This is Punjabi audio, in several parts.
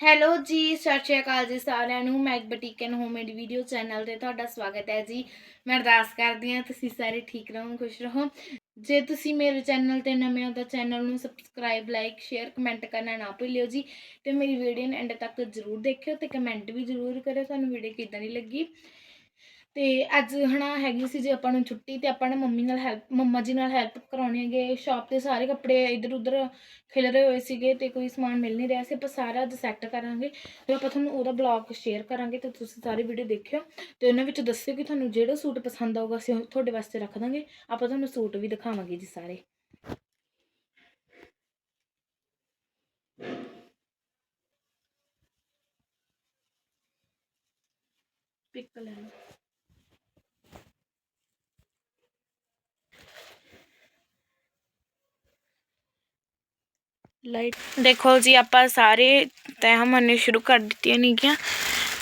ਹੈਲੋ ਜੀ, ਸਤਿ ਸ਼੍ਰੀ ਅਕਾਲ ਜੀ ਸਾਰਿਆਂ ਨੂੰ। Mac boutique and homemade video channel ਤੇ ਤੁਹਾਡਾ ਸਵਾਗਤ ਹੈ ਜੀ। ਮੈਂ ਅਰਦਾਸ ਕਰਦੀ ਹਾਂ, ਤੁਸੀਂ ਸਾਰੇ ਠੀਕ ਰਹੋ, ਖੁਸ਼ ਰਹੋ। ਜੇ ਤੁਸੀਂ ਮੇਰੇ ਚੈਨਲ ਤੇ ਨਵੇਂ ਹੋ ਤਾਂ ਚੈਨਲ ਨੂੰ ਸਬਸਕ੍ਰਾਈਬ ਲਾਈਕ ਸ਼ੇਅਰ ਕਮੈਂਟ ਕਰਨਾ ਨਾ ਭੁੱਲਿਓ ਜੀ। ਤੇ ਮੇਰੀ ਵੀਡੀਓ ਨੂੰ ਐਂਡ ਤੱਕ ਜ਼ਰੂਰ ਦੇਖਿਓ ਤੇ ਕਮੈਂਟ ਵੀ ਜ਼ਰੂਰ ਕਰਿਓ। ਤੁਹਾਨੂੰ ਵੀਡੀਓ ਕਿੱਦਾਂ ਦੀ ਲੱਗੀ? ਤੇ ਅੱਜ ਹਨਾ ਹੈਗੀ ਸੀ ਜੇ ਆਪਾਂ ਨੂੰ ਛੁੱਟੀ ਤੇ ਆਪਾਂ ਨੇ ਮੰਮੀ ਨਾਲ ਹੈਲਪ ਮੰਮਾ ਜੀ ਨਾਲ ਹੈਲਪ ਕਰਾਉਣੀ ਹੈਗੇ ਸ਼ਾਪ ਤੇ ਸਾਰੇ ਕੱਪੜੇ ਇੱਧਰ ਉੱਧਰ ਖਿਲਰੇ ਹੋਏ ਸੀਗੇ ਤੇ ਕੋਈ ਸਮਾਨ ਮਿਲ ਨਹੀਂ ਰਿਹਾ ਸੀ, ਆਪਾਂ ਸਾਰਾ ਅੱਜ ਸੈੱਟ ਕਰਾਂਗੇ। ਤੇ ਆਪਾਂ ਤੁਹਾਨੂੰ ਉਹਦਾ ਬਲੌਗ ਸ਼ੇਅਰ ਕਰਾਂਗੇ ਤੇ ਤੁਸੀਂ ਸਾਰੇ ਵੀਡੀਓ ਦੇਖਿਓ ਤੇ ਉਹਨਾਂ ਵਿੱਚ ਦੱਸਿਓ ਕਿ ਤੁਹਾਨੂੰ ਜਿਹੜਾ ਸੂਟ ਪਸੰਦ ਆਊਗਾ ਅਸੀਂ ਤੁਹਾਡੇ ਵਾਸਤੇ ਰੱਖ ਦਾਂਗੇ। ਆਪਾਂ ਤੁਹਾਨੂੰ ਸੂਟ ਵੀ ਦਿਖਾਵਾਂਗੇ ਜੀ ਸਾਰੇ। ਪਿਕ ਲੈ ਲਾਈਟ ਦੇਖੋ ਜੀ, ਆਪਾਂ ਸਾਰੇ ਤੈਅ ਮੰਨੇ ਸ਼ੁਰੂ ਕਰ ਦਿੱਤੀਆਂ ਨੇਗੀਆਂ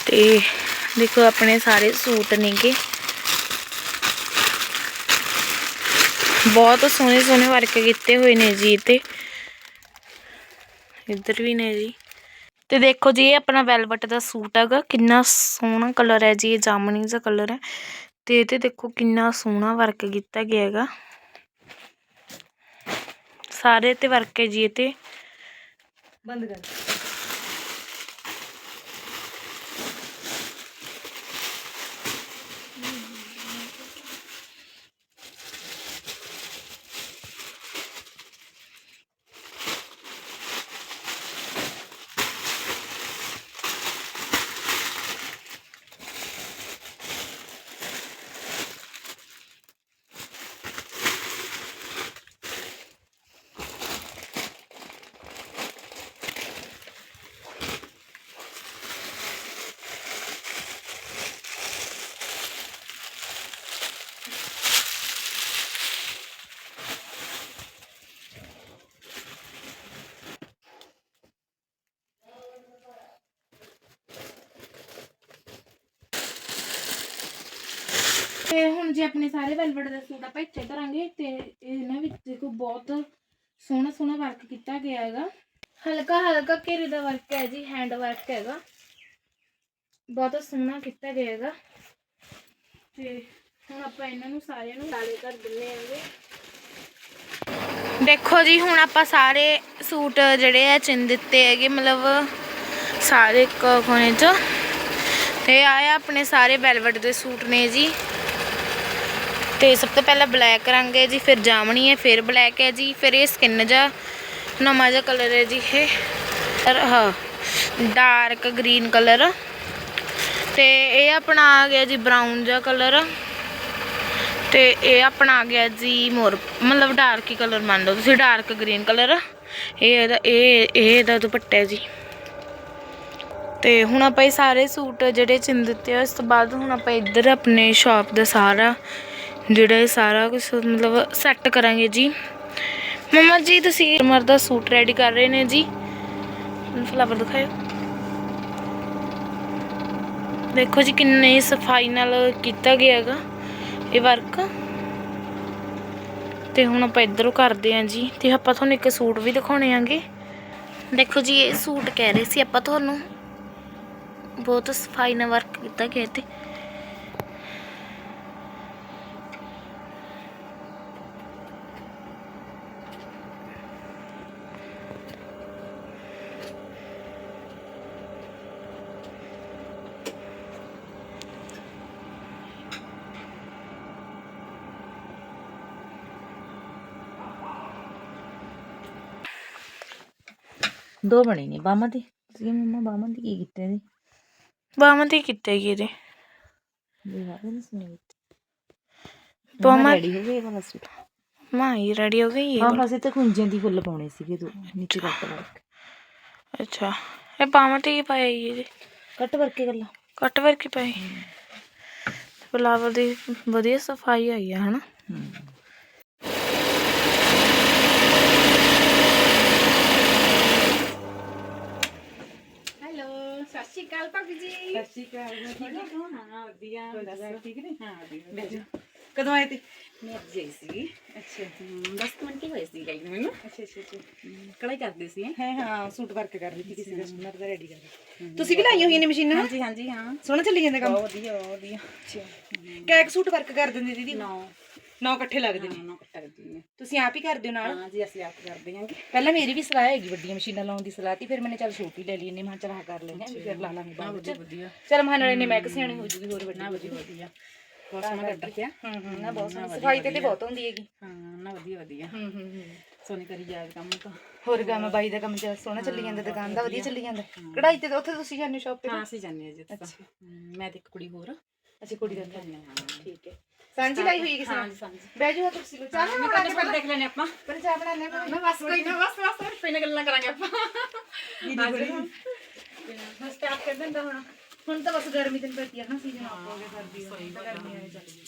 ਤੇ ਦੇਖੋ ਆਪਣੇ ਸਾਰੇ ਸੂਟ ਨੇਗੇ। ਬਹੁਤ ਸੋਹਣੇ ਸੋਹਣੇ ਵਰਕ ਕੀਤੇ ਹੋਏ ਨੇ ਜੀ ਇਹ ਤੇ। ਇੱਧਰ ਵੀ ਨੇ ਜੀ। ਤੇ ਦੇਖੋ ਜੀ, ਇਹ ਆਪਣਾ ਵੈਲਵਟ ਦਾ ਸੂਟ ਹੈਗਾ, ਕਿੰਨਾ ਸੋਹਣਾ ਕਲਰ ਹੈ ਜੀ, ਇਹ ਜਾਮਣੀ ਦਾ ਕਲਰ ਹੈ। ਤੇ ਇਹ ਤੇ ਦੇਖੋ ਕਿੰਨਾ ਸੋਹਣਾ ਵਰਕ ਕੀਤਾ ਗਿਆ ਹੈਗਾ। ਸਾਰੇ ਤੇ ਵਰਕ ਹੈ ਜੀ ਤੇ। ਬੰਦ ਕਰ ਤੇ ਹੁਣ ਜੀ ਆਪਣੇ ਸਾਰੇ ਵੈਲਵਟ ਦਾ ਸੂਟ ਆਪਾਂ ਇੱਥੇ ਧਰਾਂਗੇ ਤੇ ਇਹਨਾਂ ਵਿੱਚ ਦੇਖੋ ਬਹੁਤ ਸੋਹਣਾ ਸੋਹਣਾ ਵਰਕ ਕੀਤਾ ਗਿਆ ਹੈਗਾ। ਹਲਕਾ ਹਲਕਾ ਘੇਰੇ ਦਾ ਵਰਕ ਹੈ ਜੀ ਹੈਂਡ ਵਰਕ ਹੈਗਾ। ਬਹੁਤ ਸੋਹਣਾ ਕੀਤਾ ਗਿਆ ਹੈਗਾ। ਤੇ ਹੁਣ ਆਪਾਂ ਇਹਨਾਂ ਨੂੰ ਸਾਰਿਆਂ ਨੂੰ ਲਾਲੇ ਕਰ ਦਿੰਨੇ ਆਂਗੇ ਦੇਖੋ ਜੀ, ਹੁਣ ਆਪਾਂ ਸਾਰੇ ਸੂਟ ਜਿਹੜੇ ਆ ਚਿੰਨ ਦਿੱਤੇ ਹੈਗੇ, ਮਤਲਬ ਸਾਰੇ ਕ- ਕੋਨੇ ਚ। ਤੇ ਆਇਆ ਆਪਣੇ ਸਾਰੇ ਵੈਲਵਟ ਦੇ ਸੂਟ ਨੇ ਜੀ। ਤੇ ਸਭ ਤੋਂ ਪਹਿਲਾਂ ਬਲੈਕ ਰੰਗ ਹੈ ਜੀ, ਫਿਰ ਜਾਮਣੀ ਹੈ, ਫਿਰ ਬਲੈਕ ਹੈ ਜੀ, ਫਿਰ ਇਹ ਸਕਿਨ ਜਾ ਨਵਾਂ ਜਿਹਾ ਕਲਰ ਹੈ ਜੀ ਇਹ। ਔਰ ਹਾਂ ਡਾਰਕ ਗ੍ਰੀਨ ਕਲਰ ਤੇ ਇਹ ਆਪਣਾ ਆ ਗਿਆ ਜੀ ਬਰਾਊਨ ਜਿਹਾ ਕਲਰ ਤੇ ਇਹ ਆਪਣਾ ਆ ਗਿਆ ਜੀ ਮੋਰ ਮਤਲਬ ਡਾਰਕ ਹੀ ਕਲਰ ਮੰਨ ਲਓ ਤੁਸੀਂ ਡਾਰਕ ਗ੍ਰੀਨ ਕਲਰ ਇਹ ਇਹਦਾ, ਇਹ ਇਹ ਇਹਦਾ ਦੁਪੱਟਾ ਜੀ। ਤੇ ਹੁਣ ਆਪਾਂ ਇਹ ਸਾਰੇ ਸੂਟ ਜਿਹੜੇ ਚਿੰਨ ਦਿੱਤੇ ਆ, ਇਸ ਤੋਂ ਬਾਅਦ ਹੁਣ ਆਪਾਂ ਇੱਧਰ ਆਪਣੇ ਸ਼ਾਪ ਦਾ ਸਾਰਾ ਜਿਹੜਾ ਇਹ ਸਾਰਾ ਕੁਝ ਮਤਲਬ ਸੈੱਟ ਕਰਾਂਗੇ ਜੀ। ਮਮਾ ਜੀ, ਤੁਸੀਂ ਮਰ ਦਾ ਸੂਟ ਰੈਡੀ ਕਰ ਰਹੇ ਨੇ ਜੀ। ਫਲਾਵਰ ਦਿਖਾਓ ਦੇਖੋ ਜੀ, ਕਿੰਨੇ ਸਫ਼ਾਈ ਨਾਲ ਕੀਤਾ ਗਿਆ ਹੈਗਾ। ਇਹ ਵਰਕ ਤੇ ਹੁਣ ਆਪਾਂ ਇੱਧਰੋਂ ਕਰਦੇ ਆਂ ਜੀ। ਤੇ ਆਪਾਂ ਤੁਹਾਨੂੰ ਇੱਕ ਸੂਟ ਵੀ ਦਿਖਾਉਣੇ ਆਂਗੇ। ਦੇਖੋ ਜੀ, ਇਹ ਸੂਟ ਕਹਿ ਰਹੇ ਸੀ ਆਪਾਂ ਤੁਹਾਨੂੰ। ਬਹੁਤ ਸਫ਼ਾਈ ਨਾਲ ਵਰਕ ਕੀਤਾ ਗਿਆ ਤੇ ਦੋ ਬਣੇ ਨੇ ਬਾਹਾਂ ਦੀ। ਤੁਸੀਂ ਮੰਮਾ ਬਾਹਾਂ ਦੀ ਕੀ ਕੀਤਾ ਇਹਦੇ ਬਾਹਾਂ ਤੇ ਕੀਤੇ ਗਏ ਇਹਦੇ? ਇਹ ਵਾਲੇ ਨਹੀਂ ਸੁਣੀ ਬਾਹਾਂ ਰੈਡੀ ਹੋ ਗਏ ਵਾਲਾ ਸੂਟ? ਮਾਂ ਹੀ ਰੈਡੀ ਹੋ ਗਈ ਹਾਂ ਇਹ ਬਸ ਇਹ ਤਾਂ ਕੁੰਜੀਆਂ ਦੀ ਫੁੱਲ ਪਾਉਣੇ ਸੀਗੇ ਦੋ ਨੀਚੇ ਕੱਟ ਵਰਕ ਅੱਛਾ ਇਹ ਬਾਹਾਂ ਤੇ ਕੀ ਪਾਇਆ ਜੀ ਇਹਦੇ? ਕੱਟ ਵਰਕ ਕੇ ਗੱਲਾਂ। ਕੱਟ ਵਰਕ ਪਾਏ। ਫਲਾਵਰ ਦੀ ਵਧੀਆ ਸਫ਼ਾਈ ਆਈ ਆ ਹਨਾ ਹੂੰ ਹੈਲੋ ਸਤਿ ਸ਼੍ਰੀ ਅਕਾਲ ਭਾਬੀ ਜੀ। ਸਤਿ ਸ਼੍ਰੀ ਅਕਾਲ ਠੀਕ ਹੋ? ਹਾਂ ਵਧੀਆ ਠੀਕ ਨੇ? ਹਾਂ ਵਧੀਆ ਕਦੋਂ ਆਏ ਤੇ? ਮੈਂ ਅੱਜ ਗਈ ਸੀ ਅੱਛਾ। ਹਮ, ਦਸ ਕੁ ਮਿੰਟ ਹੀ ਹੋਏ ਸੀ ਗਈ ਨੂੰ ਮੈਨੂੰ। ਅੱਛਾ ਅੱਛਾ ਅੱਛਾ। ਹਮ, ਕਢਾਈ ਕਰਦੇ ਸੀ। ਹੈ ਹਾਂ ਸੂਟ ਵਰਕ ਕਰ ਰਹੀ ਸੀ ਕਿਸੇ ਕਸਟਮਰ ਦਾ ਰੈਡੀ ਕਰ ਰਹੀ ਤੁਸੀਂ ਵੀ ਲਾਈਆਂ ਹੋਈਆਂ ਨੇ ਮਸ਼ੀਨਾਂ? ਹਾਂਜੀ ਹਾਂਜੀ ਹਾਂ। ਸੋਹਣਾ ਚੱਲੀ ਜਾਂਦਾ ਕੰਮ? ਵਧੀਆ ਵਧੀਆ। ਅੱਛਾ। ਕੈਕ ਸੂਟ ਵਰਕ ਕਰ ਦਿੰਦੇ ਦੀਦੀ। ਨੌ। ਨੌ ਇਕੱਠੇ ਲੱਗਦੇ ਨੇ। ਨੌ ਕੱਟਾ ਕਰਦੀ ਹਾਂ ਤੁਸੀਂ ਆਪ ਹੀ ਕਰਦੇ ਹੋ ਨਾਲ। ਹਾਂ ਜੀ ਅਸੀਂ ਆਪ ਕਰਦੇ ਹਾਂ ਪਹਿਲਾਂ ਮੇਰੀ ਵੀ ਸਲਾਹ ਹੈਗੀ ਵੱਡੀਆਂ ਮਸ਼ੀਨਾਂ ਲਾਉਣ ਦੀ ਸਲਾਹ ਤੀ ਫਿਰ ਮੈਨੇ ਚੱਲ ਛੋਟੀ ਲੈ ਲਈ ਨੇ ਮੈਂ ਚਲਾ ਕਰ ਲੈਂਦੇ ਹਾਂ ਫਿਰ ਲਾ ਲਾਂਗੇ ਬਾਅਦ ਵਧੀਆ ਚ ਵਧੀਆ ਚਲ ਮਹਾਂ ਨਾਲੇ ਨੇ ਮੈਂ ਸਿਆਣੀ ਹੋ ਜੂਗੀ ਹੋਰ ਵੱਡੀ ਨਾ ਵਧੀਆ ਵਧੀਆ। ਬਹੁਤ ਸੋਹਣਾ ਕੱਟ ਰੱਖਿਆ। ਹੂੰ ਹੂੰ ਨਾ ਬਹੁਤ ਸੋਹਣੀ ਸਫ਼ਾਈ ਤੇ ਤੇ ਬਹੁਤ ਹੁੰਦੀ ਹੈਗੀ। ਹਾਂ ਨਾ ਵਧੀਆ ਵਧੀਆ। ਹੂੰ ਹੂੰ ਹੂੰ। ਸੋਨੀ ਕਰੀ ਜਾਵੇ ਕੰਮ ਤਾਂ। ਹੋਰ ਕੰਮ ਬਾਈ ਦਾ ਕੰਮ ਚੱਲ ਸੋਹਣਾ ਚੱਲੀ ਜਾਂਦਾ ਦੁਕਾਨ ਦਾ ਵਧੀਆ ਚੱਲੀ ਜਾਂਦਾ। ਕਢਾਈ ਤੇ ਉੱਥੇ ਤੁਸੀਂ ਜਾਂਦੇ ਸ਼ਾਪ ਤੇ ਹਾਂ ਅਸੀਂ ਜਾਂਦੇ ਹਾਂ ਜੀ ਹਮ, ਮੈਂ ਤੇ ਇੱਕ ਕੁੜੀ ਹੋਰ। ਅੱਛਾ ਕੁੜੀ ਦਾ ਹਾਂ। ਠੀਕ ਹੈ। ਸਾਂਝੀ ਲਾਈ ਹੋਈ ਕਿਸੇ ਨਾਲ? ਬਹਿ ਜਾਓ ਤੁਸੀਂ ਲੋ ਚਾਹ ਮੈਂ ਕਹਿੰਦਾ ਪਹਿਲਾਂ? ਦੇਖ ਲੈਣੇ ਆਪਾਂ। ਪਰ ਚਾਹ ਬਣਾਣੇ ਮੈਂ ਨਾ ਬਸ ਕੋਈ ਨਾ ਬਸ ਬਸ। ਫਿਰ ਨਾ ਗੱਲਾਂ ਕਰਾਂਗੇ ਆਪਾਂ। ਬਸ ਸਟਾਰਟ ਕਰ ਦਿੰਦਾ ਹੁਣ। ਹੁਣ ਤਾਂ ਬਸ ਗਰਮੀ ਦਿਨ ਪੈਤੀ ਆ ਨਾ ਸੀਜ਼ਨ ਆਪ ਹੋ ਗਿਆ ਸਰਦੀ ਦਾ ਸਹੀ ਤਾਂ ਗੱਲ ਗਰਮੀ ਆਏ ਚੱਲ ਗਈ।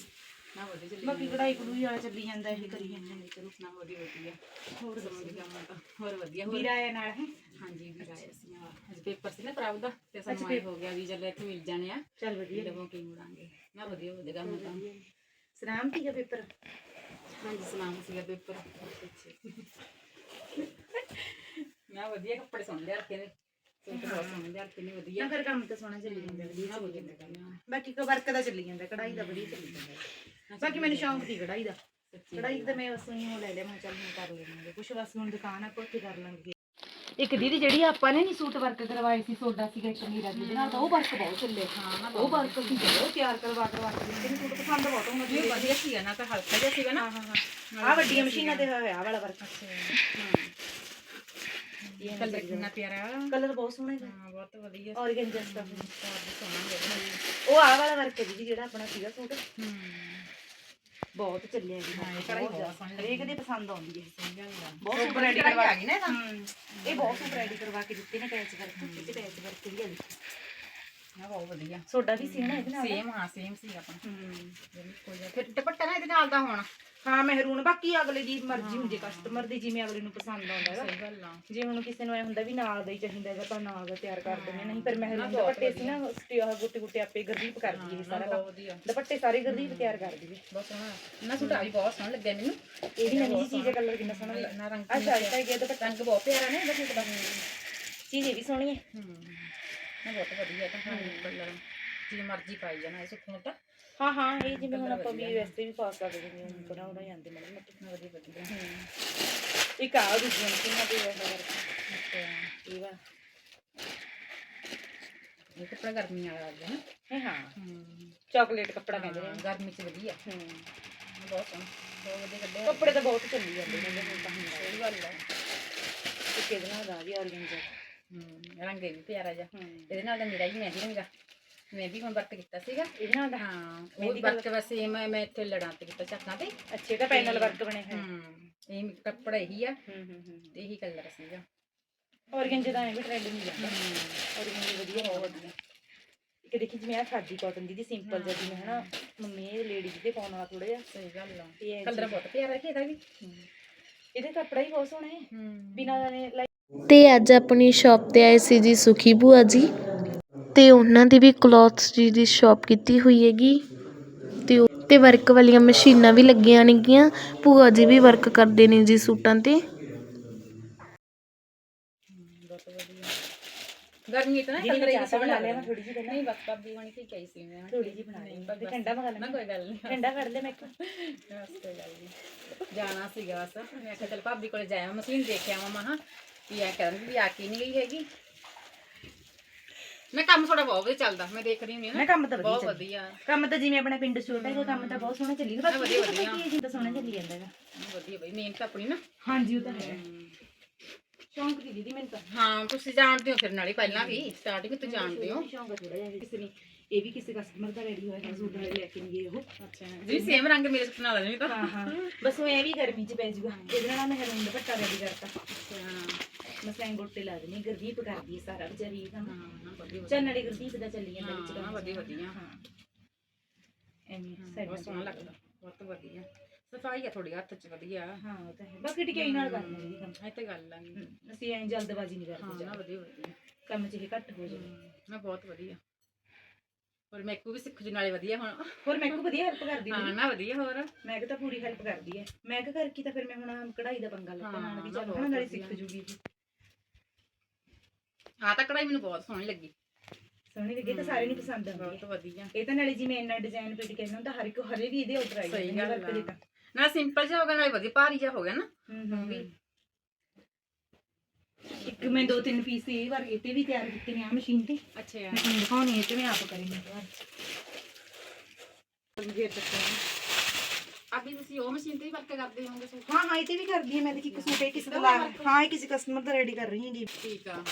ਨਾ ਵਧੀਆ ਚੱਲੀ ਬਾਕੀ ਕਢਾਈ ਕਢੂਈ ਵਾਲਾ ਚੱਲੀ ਜਾਂਦਾ ਇਹ ਕਰੀ ਜਾਂਦੇ। ਨੇ ਚਲੋ ਨਾ ਵਧੀਆ ਵਧੀਆ। ਹੋਰ ਸਮਝ ਗਿਆ ਮੈਂ ਤਾਂ ਹੋਰ ਵਧੀਆ ਹੋਰ। ਵੀਰਾ ਆਇਆ ਨਾਲ ਹੈ? ਹਾਂਜੀ ਵੀ ਆਏ ਸੀ ਆ ਅੱਜ ਪੇਪਰ ਸੀ ਨਾ ਪ੍ਰਾਪ ਦਾ ਤੇ ਸਾਨੂੰ ਆਏ ਹੋ ਗਿਆ ਵੀ ਚੱਲ ਇੱਥੇ ਮਿਲ ਜਾਣੇ ਆ। ਚੱਲ ਵਧੀਆ। ਲਵੋਂ ਕੀ ਮੁੜਾਂਗੇ। ਨਾ ਵਧੀਆ ਹੋ ਜਾਏਗਾ ਮੈਂ ਤਾਂ ਸਲਾਮ ਠੀਕ ਹੈ ਪੇਪਰ? ਹਾਂਜੀ ਸੁਣਾਉਂ ਸੀਗਾ ਪੇਪਰ। ਨਾ ਵਧੀਆ ਕੱਪੜੇ ਸੋਹਣੇ ਰੱਖੇ ਨੇ। ਨੇ ਫਿਰ ਕੰਮ ਤਾਂ ਸੋਹਣਾ ਚੱਲੀ ਜਾਂਦਾ ਵਧੀਆ ਬਾਕੀ ਕੋ ਵਰਕ ਦਾ ਚੱਲੀ ਜਾਂਦਾ ਕਢਾਈ ਦਾ ਵਧੀਆ ਚੱਲੀ ਜਾਂਦਾ। ਬਾਕੀ ਮੈਨੂੰ ਸ਼ੌਂਕ ਦੀ ਕਢਾਈ ਦਾ। ਕਢਾਈ ਤਾਂ ਮੈਂ ਬਸ ਉਹ ਲੈ ਲਿਆ ਮੈਂ ਚੱਲ ਹੁਣ ਕਰ ਲੈਣਗੇ ਕੁਛ ਬਸ ਹੁਣ ਦੁਕਾਨ ਆ ਕੋਠੀ ਕਰ ਲਾਂਗੇ। ਇੱਕ ਦੀਦੀ ਜਿਹੜੀ ਆਪਾਂ ਨੇ ਨਹੀਂ ਸੂਟ ਵਰਕ ਕਰਵਾਏ ਸੀ ਸੋਡਾ ਸੀਗਾ ਇੱਕ ਮੀਰਾ ਜੀ ਦੇ ਨਾਲ ਤਾਂ ਉਹ ਵਰਕ ਬਹੁਤ ਚੱਲੇ। ਹਾਂ ਉਹ ਵਰਕ ਸੀ ਬਹੁਤ ਤਿਆਰ ਕਰਵਾ ਕਰਵਾ ਕੇ ਦਿੱਤੇ ਨੇ ਸੂਟ ਪਸੰਦ ਬਹੁਤ ਹੋਣਾ ਇਹ ਵਧੀਆ ਸੀਗਾ ਨਾ ਤਾਂ ਹਲਕਾ ਜਿਹਾ ਸੀਗਾ ਨਾ। ਆ ਵੱਡੀਆਂ ਮਸ਼ੀਨਾਂ ਤੇ ਹੋਇਆ ਵਾਲਾ ਵਰਕ ਇਹ ਕਲਰ ਕਿੰਨਾ ਪਿਆਰਾ। ਹਾਂ ਕਲਰ ਬਹੁਤ ਸੋਹਣਾ ਹੈ ਬਹੁਤ ਵਧੀਆ ਔਰਗੈਂਜਾ ਸਟਫ ਬਹੁਤ ਸੋਹਣਾ ਹੈ ਉਹ ਆਹ ਵਾਲਾ ਵਰਕ ਹੈ ਦੀਦੀ ਜਿਹੜਾ ਆਪਣਾ ਸੀਗਾ ਸੂਟ। ਹੂੰ। ਬਹੁਤ ਚੱਲਿਆ ਜੀ ਇਹ ਕਢਾਈ ਬਹੁਤ ਸੋਹਣੀ ਹਰੇਕ ਦੇ ਪਸੰਦ ਆਉਂਦੀ ਹੈ। ਗੱਲ ਆ। ਬਹੁਤ ਸੂਟ ਰੈਡੀ ਕਰਵਾ ਕੇ ਨਾ? ਇਹ ਬਹੁਤ ਸੂਟ ਰੈਡੀ ਕਰਵਾ ਕੇ ਦਿੱਤੇ ਨੇ ਪੈਚ ਵਰਕ ਇਹ ਪੈਚ ਵਰਕ ਵੀ ਹੈ ਨਾ ਬਹੁਤ ਵਧੀਆ। ਸੋਡਾ ਵੀ ਸੀ ਨਾ ਇਹਦੇ ਨਾਲ ਸੇਮ ਹਾਂ ਸੇਮ ਸੀ ਆਪਣਾ। ਹੂੰ। ਕੋਈ ਨਾ। ਫਿਰ ਦੁਪੱਟਾ ਨਾ ਇਹਦੇ ਨਾਲ ਦਾ ਹੋਣਾ। ਹਾਂ ਮਹਿਰੂਨ। ਬਾਕੀ ਅਗਲੇ ਦੀ ਮਰਜ਼ੀ ਹੁੰਦੀ ਕਸਟਮਰ ਦੀ ਜਿਵੇਂ ਅਗਲੇ ਨੂੰ ਪਸੰਦ ਆਉਂਦਾ ਹੈਗਾ। ਸਹੀ ਗੱਲ ਆ। ਜੇ ਹੁਣ ਕਿਸੇ ਨੂੰ ਐ ਹੁੰਦਾ ਵੀ ਨਾਲ ਦਾ ਹੀ ਚਾਹੀਦਾ ਹੈਗਾ ਤਾਂ ਨਾਲ ਦਾ ਤਿਆਰ ਕਰ ਦਿੰਦੇ ਹਾਂ। ਨਹੀਂ ਪਰ ਮਹਿਰੂਨ ਦੁਪੱਟੇ ਸੀ ਨਾ ਸਟੇ ਆਹ ਗੁੱਟੇ ਗੁੱਟੇ ਆਪੇ ਗਰਦੀਪ ਕਰਦੀ ਹੈ ਇਹ ਸਾਰਾ। ਬਹੁਤ ਕੰਮ ਵਧੀਆ। ਦੁਪੱਟੇ ਸਾਰੇ ਗਰਦੀਪ ਤਿਆਰ ਕਰਦੀ ਹੈ ਬਹੁਤ ਸੋਹਣਾ। ਨਾ ਸੂਟ ਵੀ ਬਹੁਤ ਸੋਹਣਾ ਲੱਗਿਆ ਮੈਨੂੰ। ਇਹ ਵੀ ਨਵੀਂ ਜਿਹੀ ਚੀਜ਼ ਹੈ ਕਲਰ ਕਿੰਨਾ ਸੋਹਣਾ ਲੱਗਦਾ ਨਾ ਰੰਗ ਅੱਛਾ ਅੱਛਾ ਗਿਆ ਦੁਪੱਟਾ। ਰੰਗ ਬਹੁਤ ਪਿਆਰਾ ਨੇ ਇਹਦਾ ਸੂਟ ਦਾ। ਚੀਜ਼ ਇਹ ਵੀ ਸੋਹਣੀ ਹੈ। ਹੂੰ। ਨਾ ਬਹੁਤ ਵਧੀਆ। ਤਾਂ ਹਾਂ ਕਲਰ ਜਿਵੇਂ ਮਰਜ਼ੀ ਪਾਈ ਜਾਣਾ ਇਹ ਸੁੱਕਣ ਤਾਂ। ਹਾਂ ਹਾਂ ਇਹ ਜਿਵੇਂ ਹੁਣ ਆਪਾਂ ਵੀ ਵੈਸੇ ਵੀ ਪਾ ਸਕਦੇ ਹਾਂ ਜਿਵੇਂ ਬਣਾ ਬਣਾ ਜਾਂਦੇ ਮੜੇ ਮੋਟੇ ਨਾ ਵਧੀਆ ਵਧੀਆ ਇੱਕ ਆ ਦੂਜੀਆਂ ਮਸ਼ੀਨਾਂ ਤੇ ਵੈਸਾ ਕਰਕੇ। ਅੱਛਾ। ਇਹ ਵਾ। ਇਹ ਕੱਪੜਾ ਗਰਮੀ ਵਾਲਾ ਆ ਗਿਆ ਨਾ। ਇਹ ਹਾਂ। ਹੂੰ। ਚਾਕਲੇਟ ਕੱਪੜਾ ਕਹਿੰਦੇ ਨੇ ਗਰਮੀ ਚ ਵਧੀਆ। ਹੂੰ। ਬਹੁਤ ਸੋਹਣਾ। ਬਹੁਤ ਵਧੀਆ ਕੱਢਿਆ। ਕੱਪੜੇ ਤਾਂ ਬਹੁਤ ਚੱਲੀ ਜਾਂਦੇ ਨੇ ਹੁਣ ਤਾਂ ਹੁੰਦਾ। ਸਹੀ ਗੱਲ ਆ। ਇੱਕ ਇਹਦੇ ਨਾਲ ਦਾ ਵੀ ਔਰਗੈਂਜਾ ਹੂੰ ਰੰਗ ਵੀ ਪਿਆਰਾ ਜਿਹਾ। ਹੂੰ। ਇਹਦੇ ਨਾਲ ਤਾਂ ਮੇਰਾ ਹੀ ਮਹਿੰਦੀ ਰੰਗਾ ਮੈਂ ਵੀ ਹੁਣ ਵਰਕ ਕੀਤਾ ਸੀਗਾ ਇਹਦੇ ਨਾਲ ਦਾ ਹਾਂ ਉਹ ਵਰਕ ਵੈਸੇ ਮੈਂ ਮੈਂ ਇੱਥੇ ਲੜਾਂ ਤੇ ਕੀਤਾ ਚੱਕਾਂ ਤੇ ਅੱਛੇ ਤਾਂ ਪੈਨਲ ਵਰਕ ਬਣੇ ਹੋਏ ਹੂੰ ਇਹ ਕੱਪੜਾ ਇਹੀ ਆ ਹੂੰ ਹੂੰ ਹੂੰ ਤੇ ਇਹੀ ਕਲਰ ਸੀਗਾ ਔਰਗੈਂਜਾ ਦਾ ਐ ਵੀ ਟ੍ਰੈਂਡ ਨਹੀਂ ਜਾਂਦਾ ਔਰਗੈਂਜਾ ਵਧੀਆ ਬਹੁਤ ਵਧੀਆ ਇੱਕ ਦੇਖੀ ਜਿਵੇਂ ਆ ਖਾਦੀ ਕਾਟਨ ਦੀ ਦੀ ਸਿੰਪਲ ਜਿਹੀ ਜਿਵੇਂ ਹਨਾ। ਮੰਮੀ ਇਹ ਲੇਡੀਜ਼ ਦੇ ਪਾਉਣ ਵਾਲਾ ਥੋੜਾ ਜਿਹਾ। ਸਹੀ ਗੱਲ ਆ। ਇਹ ਐਂ ਕਲਰ ਬਹੁਤ ਪਿਆਰਾ ਕਿ ਇਹਦਾ ਵੀ? ਇਹਦੇ ਕੱਪੜਾ ਹੀ ਬਹੁਤ ਸੋਹਣਾ। ਹੈ। ਹੂੰ ਬਿਨਾਂ ਦਾ ਨੇ ਤੇ ਅੱਜ ਆਪਣੀ ਸ਼ਾਪ ਤੇ ਆਏ ਸੀ ਜੀ ਸੁਖੀ ਭੂਆ ਜੀ। ਤੇ ਉਹਨਾਂ ਦੀ ਵੀ ਕਲੌਥਸ ਜੀ ਦੀ ਸ਼ਾਪ ਕੀਤੀ ਹੋਈ ਹੈਗੀ। ਤੇ ਉਹ- ਤੇ ਵਰਕ ਵਾਲੀਆਂ ਮਸ਼ੀਨਾਂ ਵੀ ਲੱਗੀਆਂ ਨੇਗੀਆਂ। ਭੂਆ ਜੀ ਵੀ ਵਰਕ ਕਰਦੇ ਨੇ ਜੀ ਸੂਟਾਂ ਤੇ। ਬਹੁਤ ਵਧੀਆ ਗਰਮੀ ਤਾਂ ਨਾ ਜਿਹਨੇ ਕਲਰ ਚਾਹ ਇਹ ਤਾਂ ਬਣਾ ਸੋਹਣਾ ਲਿਆ ਲੱਗਦਾ ਮੈਂ ਥੋੜੀ ਜਿਹੀ ਪਹਿਲਾਂ। ਨਹੀਂ ਬਸ ਭਾਬੀ ਹੋਣੀ ਠੀਕ ਆਈ ਸੀ ਮੈਂ। ਥੋੜੀ ਜਿਹੀ ਬਣਾ ਲਈ। ਬਸ- ਤੇ ਠੰਡਾ ਮੰਗਾ ਲੈਣਾ ਨਾ ਕੋਈ ਗੱਲ ਨਹੀਂ। ਠੰਡਾ ਕੱਢ ਲੈ ਮੈਂ ਇੱਕ ਬਸ ਕੋਈ ਗੱਲ ਨਹੀਂ। ਜਾਣਾ ਸੀਗਾ ਬਸ। ਮੈਂ ਕਿਹਾ ਚਲ ਭਾਬੀ ਕੋਲ ਜਾਇਆ ਮਸ਼ੀਨ ਦੇਖਿਆ ਮੈਂ ਮਹਾ ਵੀ ਆ ਕਰਨ ਵੀ ਆ ਕੇ ਨਹੀਂ ਗਈ ਹੈਗੀ। ਮੈਂ ਕੰਮ ਥੋੜਾ ਬਹੁਤ ਵਧੀਆ ਚੱਲਦਾ ਮੈਂ ਦੇਖ ਰਹੀ ਹੁੰਦੀ ਹਾਂ ਮੈਂ ਨਾ ਕੰਮ ਤਾਂ ਵਧੀਆ ਬਹੁਤ ਚੱਲੀ ਵਧੀਆ। ਕੰਮ ਤਾਂ ਜਿਵੇਂ ਆਪਣਾ ਪਿੰਡ ਛੋਟਾ ਹੈ ਕੰਮ ਤਾਂ ਬਹੁਤ ਸੋਹਣਾ ਚੱਲੀ ਜਾਂਦਾ ਵਧੀਆ, ਵਧੀਆ ਵਧੀਆ। ਵਧੀਆ। ਜੀ ਤਾਂ ਸੋਹਣਾ ਚੱਲੀ ਜਾਂਦਾ ਹੈਗਾ। ਵਧੀਆ ਬਈ ਮਿਹਨਤ ਆਪਣੀ ਨਾ। ਹਾਂਜੀ ਉਹ ਤਾਂ ਹੈ। ਸ਼ੌਂਕ ਦੀ ਦੀਦੀ ਮੈਨੂੰ ਤਾਂ। ਹਾਂ ਤੁਸੀਂ ਜਾਣਦੇ ਹੋ ਫਿਰ ਨਾਲੇ ਪਹਿਲਾਂ ਵੀ। ਸਟਾਰਟਿੰਗ ਤੋਂ ਜਾਣਦੇ ਹੋ। ਸ਼ੌਂਕ ਥੋੜਾ ਜਿਹਾ ਕਿਸੇ ਨੇ ਇਹ ਵੀ ਕਿਸੇ ਕਸਟਮਰ ਦਾ ਰੈਡੀ ਹੋਇਆ ਹੈ ਸੂਟ ਵਾਲੇ ਲੈ ਕੇ ਨਹੀਂ ਗਏ ਉਹ ਅੱਛਾ ਜੀ ਸੇਮ ਰੰਗ ਮੇਰੇ ਸੁਪਨਾ ਨਾਲ ਨਹੀਂ ਤਾਂ ਹਾਂ ਹਾਂ ਬਸ ਉਹ ਇਹ ਵੀ ਗਰਮੀ ਚ ਪੈ ਜੂਗਾ ਇਹਦੇ ਨਾਲ ਮੈਂ ਹਰੂਨ ਦੁਪੱਟਾ ਰੈਡੀ ਕਰਤਾ ਅੱਛਾ ਮਸਾਂ ਗੋਟੇ ਲਾ ਦੇਣੇ ਗੁਰਦੀਪ ਕਰਦੀ ਹੈ ਸਾਰਾ ਵਿਚਾਰੀ ਇਹ ਕੰਮ ਹਾਂ ਵਧੀਆ ਚੱਲ ਨਾਲੇ ਗੁਰਦੀਪ ਦਾ ਚੱਲੀ ਜਾਂਦਾ ਵਿੱਚ ਹਾਂ ਕੰਮ ਵਧੀਆ ਵਧੀਆ ਹਾਂ ਐਵੇਂ ਬਹੁਤ ਸਾਈਡ ਸੋਹਣਾ ਲੱਗਦਾ ਬਹੁਤ ਵਧੀਆ ਸਫ਼ਾਈ ਆ ਥੋੜੀ ਹੱਥ ਚ ਵਧੀਆ ਹਾਂ ਉਹ ਤਾਂ ਹੈ ਬਾਕੀ ਟਿਕਾਈ ਨਾਲ ਕਰਨਾ ਜੀ ਕੰਮ ਇਹ ਤੇ ਗੱਲ ਆ ਹਮ, ਅਸੀਂ ਐਂ ਜਲਦਬਾਜ਼ੀ ਨਹੀਂ ਹਾਂ ਕਰਦੇ ਨਾ ਜ਼ਿਆਦਾ। ਵਧੀਆ ਵਧੀਆ ਕੰਮ ਚ ਇਹ ਘੱਟ ਹੋ ਜਾਵੇ ਨਾ ਬਹੁਤ ਵਧੀਆ ਹੋਰ ਮੈਕੂ ਵੀ ਸਿੱਖ ਜੂ ਨਾਲੇ ਵਧੀਆ ਹੁਣ। ਹੋਰ ਮੈਂ ਕੋ ਵਧੀਆ ਹੈਲਪ ਕਰਦੀ ਹਾਂ ਨਾ ਵਧੀਆ ਹੋਰ। ਮੈਂ ਤਾਂ ਪੂਰੀ ਹੈਲਪ ਕਰਦੀ ਹੈ ਮੈਂ ਕਿ ਕਰਕੇ ਤਾਂ ਫਿਰ ਮੈਂ ਹੁਣ ਕਢਾਈ ਦਾ ਪੰਗਾ ਲੱਗਾ। ਨਾਲ ਵੀ ਚੱਲ ਹਨਾ ਨਾਲੇ। ਸਿੱਖ ਜੂਗੀ ਜੀ। ਆ ਤਾਂ ਕਢਾਈ ਮੈਨੂੰ ਬਹੁਤ ਸੋਹਣੀ ਲੱਗੀ। ਸੋਹਣੀ ਲੱਗੀ ਤਾਂ ਸਾਰਿਆਂ ਨੂੰ ਪਸੰਦ ਆਉਂਦੀ ਬਹੁਤ ਹੈ ਵਧੀਆ। ਇਹ ਤਾਂ ਨਾਲੇ ਜਿਵੇਂ ਇੰਨਾ ਡਿਜ਼ਾਈਨ ਪੇਟ ਕਹਿੰਦਾ ਹੁੰਦਾ ਹਰ ਇੱਕ ਹਰੇ ਵੀ ਇਹਦੇ ਆਰਡਰ ਆਈ ਸਹੀ ਗੱਲ ਆ। ਨਾ ਸਿੰਪਲ ਜਿਹਾ ਹੋ ਗਿਆ ਨਾਲੇ ਵਧੀਆ ਭਾਰੀ ਜਿਹਾ ਹੋ ਗਿਆ ਨਾ। ਹੂੰ ਹੂੰ ਇੱਕ ਮੈਂ ਦੋ ਤਿੰਨ ਪੀਸ ਇਹ ਵਾਰ ਇਹ ਤੇ ਵੀ ਤਿਆਰ ਕੀਤੇ ਨੇ ਆ ਮਸ਼ੀਨ ਤੇ। ਅੱਛਾ। ਮੈਂ ਤੁਹਾਨੂੰ ਦਿਖਾਉਣੀ ਹੈ ਤੇ ਮੈਂ ਆਪ ਕਰੀ ਮੈਂ ਫੇਰ ਦੱਸੋ। ਅਭੀ ਤੁਸੀਂ ਉਹ ਮਸ਼ੀਨ ਤੇ ਹੀ ਵਰਕ ਕਰਦੇ ਹੋਵੋਗੇ ਸੂਟ ਹਾਂ ਹਾਂ ਇਹ ਤੇ ਵੀ ਕਰਦੀ ਹੈ ਮੈਂ ਤਾਂ ਇੱਕ ਸੂਟ ਹੈ ਕਿਸੇ ਦਾ ਲਾ ਹਾਂ ਇਹ ਕਿਸੇ ਕਸਟਮਰ ਦਾ ਰੈਡੀ ਕਰ ਰਹੀ ਹਾਂ ਜੀ। ਠੀਕ ਆ।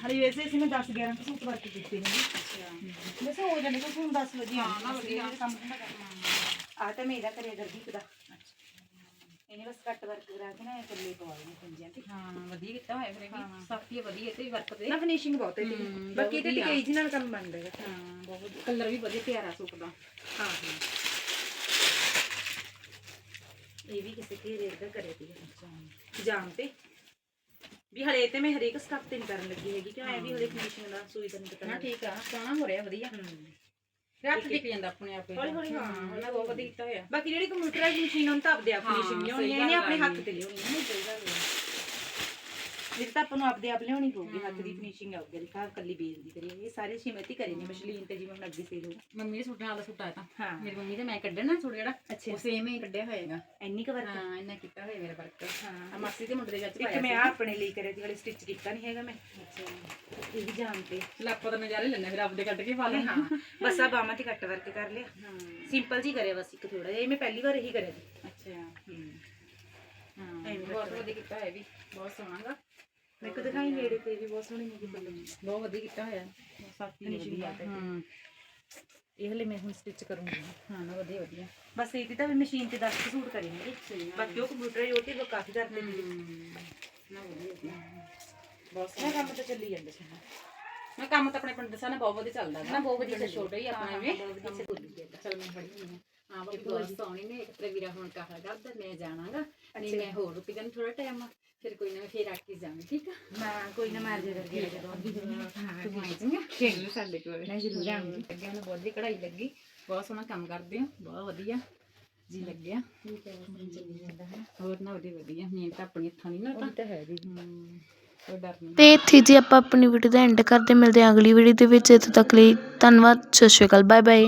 ਹਲੇ ਵੈਸੇ ਅਸੀਂ ਮੈਂ 10 11 ਸੂਟ ਵਰਕ ਕੀਤੇ ਨੇ ਅੱਛਾ। ਵੈਸੇ ਹੋ ਜਾਣੇ ਕੁਝ ਹੁਣ 10 ਵਜੇ ਹਾਂ ਨਾ ਵਧੀਆ ਕੰਮ ਹੁੰਦਾ ਕਰਨਾ। ਆ ਤਾਂ ਮੇਰਾ ਕਰਿਆ ਕਰਦੀ ਇੱਕ ਦਾ ਇਹਨੇ ਬਸ ਕੱਟ ਵਰਕ ਕਰਾ ਕੇ ਨਾ ਇਹ ਥੱਲੇ ਪਵਾ ਦੇਣੇ ਪੰਜਾਂ ਤੇ। ਹਾਂ ਵਧੀਆ ਕੀਤਾ ਹੋਇਆ ਫਿਰ ਹਾਂ। ਵੀ ਸਖਤੀ ਵਧੀਆ ਤੇ ਵੀ ਵਰਕ ਤੇ। ਨਾ ਫਿਨਿਸ਼ਿੰਗ ਬਹੁਤ ਹੈ ਇਹਦੀ। ਹਮ, ਬਾਕੀ ਤੇ ਬਹੁਤ ਟਿਕਾਈ ਜੀ ਨਾਲ ਕੰਮ ਬਣਦਾ ਹੈ ਹਾਂ ਬਹੁਤ ਕਲਰ ਵੀ ਵਧੀਆ ਪਿਆਰਾ ਸੂਟ ਦਾ। ਹਾਂ ਹਾਂ। ਇਹ ਵੀ ਕਿਸੇ ਘੇਰੇ ਦਾ ਕਰਿਆ ਸੀ ਜਾਮ ਤੇ। ਵੀ ਹਲੇ ਤੇ ਮੈਂ ਹਰੇਕ ਸਟੈਪ ਤੇ ਨਹੀਂ ਕਰਨ ਲੱਗੀ ਹੈਗੀ ਕਿਉਂ ਐ ਵੀ ਹਲੇ ਫਿਨਿਸ਼ਿੰਗ ਦਾ ਸੂਈ ਦਾ ਨਹੀਂ ਪਤਾ ਨਾ ਠੀਕ ਆ ਸੋਹਣਾ ਹੋ ਰਿਹਾ ਵਧੀਆ। ਹਮ। ਰੱਖ ਟਿਕ ਜਾਂਦਾ ਆਪਣੇ ਆਪੇ ਹੌਲੀ ਹੌਲੀ, ਹਾਂ। ਉਹਨਾਂ ਬਹੁਤ ਵਧੀਆ ਕੀਤਾ ਹੋਇਆ। ਬਾਕੀ ਜਿਹੜੀ ਕੰਪਿਊਟਰਾਈਜ਼ ਮਸ਼ੀਨ ਉਹਨਾਂ ਤਾਂ ਆਪਦੇ ਆਪ ਹਾਂ, ਫਿਨਿਸ਼ਿੰਗ ਲਿਆਉਣੀ ਹੈ ਸਹੀ ਇਹਨੇ ਗੱਲ ਆਪਣੇ ਹੱਥ ਤੇ ਲਿਆਉਣੀ ਹੈ ਸਹੀ ਗੱਲ ਹੈ ਜਿਹੜੀ ਤਾਂ ਆਪਾਂ ਨੂੰ ਆਪਦੇ ਆਪ ਲਿਆਉਣੀ ਪਊਗੀ ਹੱਥ ਦੀ ਫਿਨਿਸ਼ਿੰਗ ਆਉਗੀ ਲਿਖਾ ਕੱਲੀ ਬੇਲ ਦੀ ਕਰੀ ਇਹ ਸਾਰੇ ਸ਼ਿਮਤੀ ਕਰੀ ਨੇ ਮਸ਼ਲੀਨ ਤੇ ਜਿਵੇਂ ਹੁਣ ਅੱਗੇ ਸੇਲ ਹੋ ਮੰਮੀ ਦੇ ਸੂਟਾਂ ਵਾਲਾ ਸੂਟ ਤਾਂ ਹਾਂ। ਮੇਰੀ ਮੰਮੀ ਤੇ ਮੈਂ ਕੱਢਿਆ ਨਾ ਸੂਟ ਜਿਹੜਾ ਅੱਛਾ। ਉਹ ਸੇਮ ਹੀ ਕੱਢਿਆ ਹੋਏਗਾ। ਇੰਨੀ ਕਵਰ ਹਾਂ ਇਹਨਾਂ ਕੀਤਾ ਹੋਇਆ ਮੇਰਾ ਵਰਕ। ਹਾਂ। ਆ ਮਾਸੀ ਦੇ ਮੁੰਡੇ ਦੇ ਵਿੱਚ ਪਾਇਆ ਮੈਂ ਆਪਣੇ ਲਈ ਕਰਿਆ ਸੀ ਹਲੇ ਸਟਿਚ ਕੀਤਾ ਨਹੀਂ ਹੈਗਾ ਮੈਂ। ਅੱਛਾ ਇਹ ਵੀ ਜਾਣ ਤੇ ਚਲ ਆਪਾਂ ਤਾਂ ਨਜ਼ਾਰੇ ਲੈਣੇ ਫਿਰ ਆਪਦੇ ਕੱਢ ਕੇ ਪਾ ਲੈ ਹਾਂ। ਬਸ ਆ ਬਾਹਾਂ ਤੇ ਕੱਟ ਵਰਕ ਕਰ ਲਿਆ। ਹਾਂ। ਸਿੰਪਲ ਜੀ ਕਰਿਆ ਬਸ ਇੱਕ ਥੋੜਾ ਜਿਹਾ ਇਹ ਮੈਂ ਪਹਿਲੀ ਵਾਰ ਇਹੀ ਕਰਿਆ ਅੱਛਾ। ਹੂੰ। ਹਾਂ ਬਹੁਤ ਵਧੀਆ ਕੀਤਾ ਹੋਇਆ ਵੀ ਬਹੁਤ ਸੋਹਣਾ ਗਾ ਮੈਂ ਕੋ ਦਿਖਾਈ ਨੇੜੇ ਤੇ ਵੀ ਬਹੁਤ ਸੋਹਣੀ ਮੁੰਗੀ ਪੱਲੂ ਬਹੁਤ ਵਧੀਆ ਕੀਤਾ ਹੋਇਆ। ਸਾਥੀ ਵਧੀਆ ਬਹੁਤ ਹੈ। ਹਾਂ। ਇਹ ਹਲੇ ਮੈਂ ਹੁਣ ਸਟਿਚ ਕਰੂੰਗੀ। ਹਾਂ ਨਾ ਵਧੀਆ ਵਧੀਆ। ਬਸ ਇਹਦੀ ਤਾਂ ਮਸ਼ੀਨ ਤੇ 10 ਸੂਟ ਕरेंगे ਬਾਕੀ ਉਹ ਕੰਪਿਊਟਰ ਉਹ ਤੇ ਕਾਫੀ ਕਰਦੇ ਨੇ। ਨਾ ਵਧੀਆ ਬਹੁਤ ਸੋਹਣਾ। ਕੰਮ ਤਾਂ ਚੱਲੀ ਜਾਂਦਾ ਸੀ ਮੈਂ ਕੰਮ ਤਾਂ ਆਪਣੇ ਪਿੰਡ ਦੱਸਾਂ ਨਾ ਬਹੁਤ ਵਧੀਆ ਚੱਲਦਾ। ਨਾ, ਬਹੁਤ ਵਧੀਆ ਛੋਟਾ ਹੀ ਆਪਣਾ ਵੀ ਬਹੁਤ ਵਧੀਆ ਚੱਲੀ ਮੈਂ ਫੜੀ ਹੋਈ ਹਾਂ ਹਾਂ ਬਾਕੀ ਬਹੁਤ ਸੋਹਣੀ ਨੇ। ਇੱਕ ਤੇਰਾ ਵੀਰਾ ਹੁਣ ਕਹਾ ਕਰਦਾ ਮੈਂ ਜਾਣਾਗਾ ਨਹੀਂ ਮੈਂ ਹੋਰ ਰੁਕ ਜਾਣ ਥੋੜਾ ਟਾਈਮ ਫਿਰ ਕੋਈ ਨਾ ਮੈਂ ਫੇਰ ਆ ਕੇ ਜਾਵਾਂਗੀ ਠੀਕ ਆ? ਨਾ ਕੋਈ ਨਾ ਮਾਰ ਜੇ ਕਰਕੇ ਜਦੋਂ ਤੂੰ ਆਈ ਜਾਂਗਾ ਖੇਡ ਸਾਡੇ ਕੋਲ ਮੈਂ ਜ਼ਰੂਰ ਆਉਂਗੀ। ਅੱਗੇ ਉਹਨੂੰ ਬਹੁਤ ਦੀ ਕਢਾਈ ਲੱਗੀ। ਬਹੁਤ ਸੋਹਣਾ ਕੰਮ ਕਰਦੇ ਹੋ। ਬਹੁਤ ਵਧੀਆ ਜੀ ਲੱਗਿਆ। ਹੋਰ ਨਾ ਵਧੀਆ ਵਧੀਆ। ਮਿਹਨਤ ਆਪਣੀ ਹੱਥਾਂ ਦੀ ਨਾ ਤਾਂ। ਤਾਂ ਹੈ ਦੀ ਹਮ, ਕੋਈ ਡਰ ਨਹੀਂ। ਤੇ ਇੱਥੇ ਜੀ ਆਪਾਂ ਆਪਣੀ ਵੀਡੀਓ ਦਾ ਐਂਡ ਕਰਦੇ ਮਿਲਦੇ ਹਾਂ ਅਗਲੀ ਵੀਡੀਓ ਦੇ ਵਿੱਚ। ਇੱਥੇ ਤੱਕ ਲਈ ਧੰਨਵਾਦ। ਸਤਿ ਸ਼੍ਰੀ ਅਕਾਲ। Bye bye